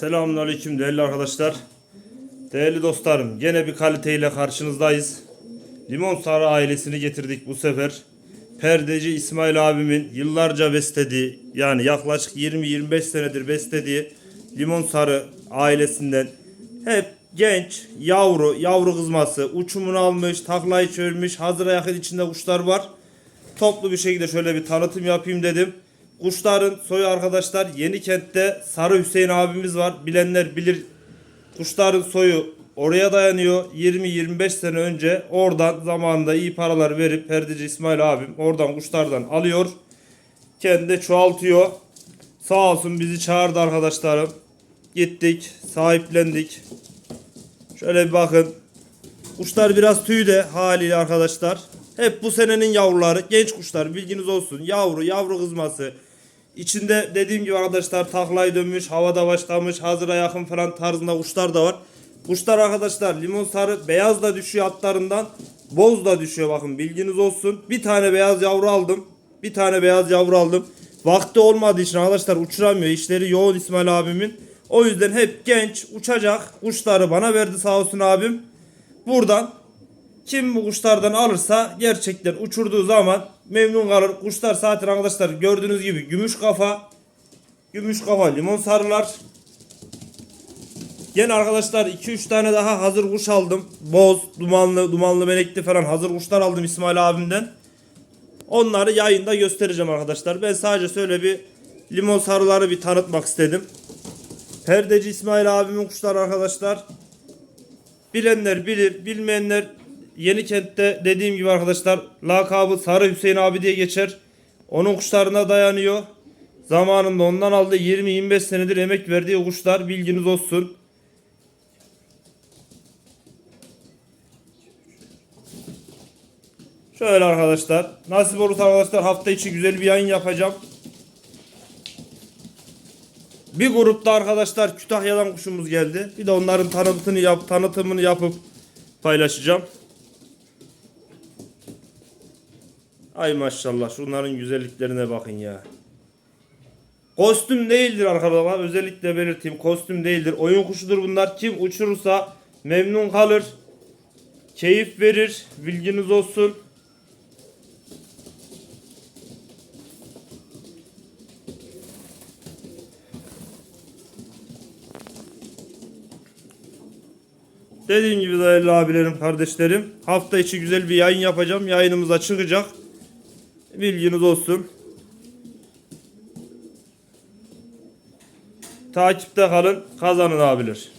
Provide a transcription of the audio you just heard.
Selamünaleyküm değerli arkadaşlar. Değerli dostlarım, gene bir kaliteyle karşınızdayız. Limon Sarı ailesini getirdik bu sefer. Perdeci İsmail abimin yıllarca beslediği, yani yaklaşık 20-25 senedir beslediği Limon Sarı ailesinden hep genç, yavru, yavru kızması, uçumunu almış, taklayı çözmüş, hazıra yakın içinde kuşlar var. Toplu bir şekilde şöyle bir tanıtım yapayım dedim. Kuşların soyu arkadaşlar Yenikent'te Sarı Hüseyin abimiz var. Bilenler bilir. Kuşların soyu oraya dayanıyor. 20-25 sene önce oradan zamanında iyi paralar verip perdeci İsmail abim oradan kuşlardan alıyor. Kendi de çoğaltıyor. Sağ olsun bizi çağırdı arkadaşlarım. Gittik, sahiplendik. Şöyle bir bakın. Kuşlar biraz tüyde haliyle arkadaşlar. Hep bu senenin yavruları. Genç kuşlar bilginiz olsun. Yavru, yavru kızması. İçinde dediğim gibi arkadaşlar taklayı dönmüş, havada başlamış, hazıra yakın falan tarzında kuşlar da var. Kuşlar arkadaşlar limon sarı, beyaz da düşüyor atlarından. Boz da düşüyor bakın bilginiz olsun. Bir tane beyaz yavru aldım. Bir tane beyaz yavru aldım. Vakti olmadığı için arkadaşlar uçuramıyor. İşleri yoğun İsmail abimin. O yüzden hep genç uçacak kuşları bana verdi sağ olsun abim. Buradan kim bu kuşlardan alırsa gerçekten uçurduğu zaman memnun kalır. Kuşlar zaten arkadaşlar gördüğünüz gibi gümüş kafa, gümüş kafa limon sarılar. Gene arkadaşlar 2-3 tane daha hazır kuş aldım. Boz, dumanlı, dumanlı melekli falan hazır kuşlar aldım İsmail abimden. Onları yayında göstereceğim arkadaşlar. Ben sadece şöyle bir limon sarıları bir tanıtmak istedim. Perdeci İsmail abimin kuşları arkadaşlar. Bilenler bilir, bilmeyenler Yenikent'te dediğim gibi arkadaşlar lakabı Sarı Hüseyin abi diye geçer. Onun kuşlarına dayanıyor. Zamanında ondan aldığı 20-25 senedir emek verdiği kuşlar bilginiz olsun. Şöyle arkadaşlar. Nasip olursa arkadaşlar hafta içi güzel bir yayın yapacağım. Bir grupta arkadaşlar Kütahya'dan kuşumuz geldi. Bir de onların tanıtımını yap, tanıtımını yapıp paylaşacağım. Ay maşallah şunların güzelliklerine bakın ya. Kostüm değildir arkadaşlar. Özellikle belirteyim. Kostüm değildir. Oyun kuşudur bunlar. Kim uçurursa memnun kalır. Keyif verir. Bilginiz olsun. Dediğim gibi değerli abilerim, kardeşlerim. Hafta içi güzel bir yayın yapacağım. Yayınımıza çıkacak. Bilginiz olsun. Takipte kalın. Kazanın abiler.